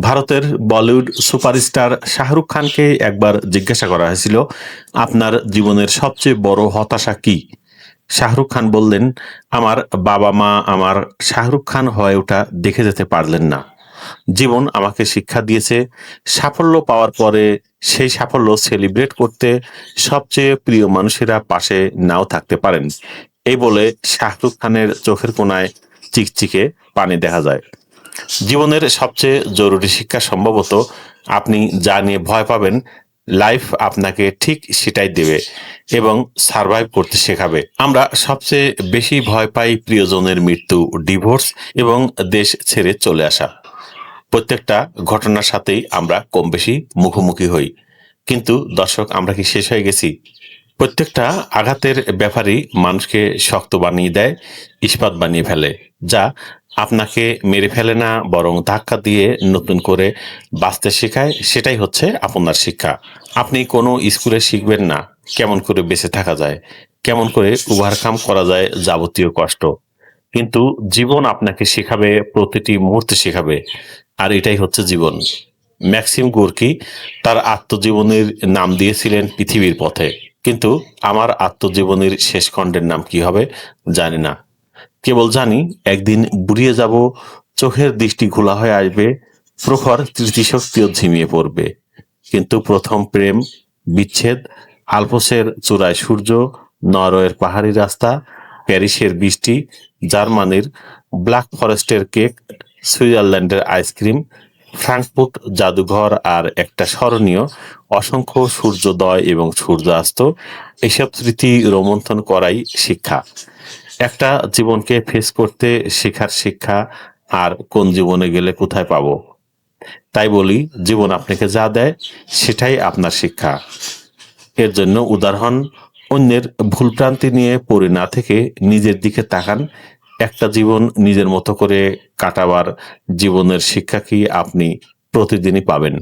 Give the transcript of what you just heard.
ভারতের বলিউড সুপারস্টার শাহরুখ খানকে একবার জিজ্ঞাসা করা হয়েছিল, আপনার জীবনের সবচেয়ে বড় হতাশা কি? শাহরুখ খান বললেন, আমার বাবা মা আমার শাহরুখ খান হয়ে ওঠা দেখে যেতে পারলেন না। জীবন আমাকে শিক্ষা দিয়েছে। সাফল্য পাওয়ার পরে সেই সাফল্য সেলিব্রেট করতে সবচেয়ে প্রিয় মানুষেরা পাশে নাও থাকতে পারেন। এই বলে শাহরুখ খানের চোখের কোনায় চিকচিকে পানি দেখা যায়। জীবনের সবচেয়ে জরুরি শিক্ষা সম্ভবত আপনি যা নিয়ে ভয় পাবেন লাইফ আপনাকে ঠিক সেটাই দেবে এবং সারভাইভ করতে শেখাবে। আমরা সবচেয়ে বেশি ভয় পাই প্রিয়জনের মৃত্যু ডিভোর্স এবং দেশ ছেড়ে চলে আসা। প্রত্যেকটা ঘটনার সাথেই আমরা কম বেশি মুখোমুখি হই। কিন্তু দর্শক, আমরা কি শেষ হয়ে গেছি? প্রত্যেকটা আঘাতের ব্যাপারই মানুষকে শক্ত বানিয়ে দেয়, ইস্পাত বানিয়ে ফেলে, যা আপনাকে মেরে ফেলে না, বরং ধাক্কা দিয়ে নতুন করে বাঁচতে শেখায়। সেটাই হচ্ছে আপনার শিক্ষা। আপনি কোনো স্কুলে শিখবেন না, কেমন করে বেঁচে থাকা যায়, কেমন করে ওভারকাম করা যায় যাবতীয় কষ্ট। কিন্তু জীবন আপনাকে শেখাবে, প্রতিটি মুহূর্তে শেখাবে, আর এটাই হচ্ছে জীবন। ম্যাক্সিম গোর্কি তার আত্মজীবনীর নাম দিয়েছিলেন পৃথিবীর পথে। কিন্তু আমার আত্মজীবনীর শেষ খণ্ডের নাম কি হবে জানি না। কেবল জানি, একদিন বুড়িয়ে যাব, চোখের দৃষ্টি ঘোলা হয়ে আসবে, প্রখর স্মৃতিশক্তিও ঝিমিয়ে পড়বে। কিন্তু প্রথম প্রেম, বিচ্ছেদ, আলপসের চূড়ায় সূর্য নরওয়ের পাহাড়ি রাস্তা, প্যারিসের বৃষ্টি, জার্মানির ব্ল্যাক ফরেস্টের কেক, সুইজারল্যান্ডের আইসক্রিম ফ্রাঙ্কফুট, জাদুঘর আর একটা স্মরণীয় অসংখ্য সূর্যোদয় এবং সূর্যাস্ত এসব স্মৃতি রোমন্থন করাই শিক্ষা। একটা জীবনকে ফেস করতে শেখার শিক্ষা আর কোন জীবনে গেলে কোথায় পাবো? তাই বলি, জীবন আপনাকে যা দেয় সেটাই আপনার শিক্ষা। এর জন্য উদাহরণ, অন্যের ভুলভ্রান্তি নিয়ে পড়ে না থেকে নিজের দিকে তাকান একটা জীবন নিজের মতো করে কাটাবার জীবনের শিক্ষা কি আপনি প্রতিদিনই পাবেন?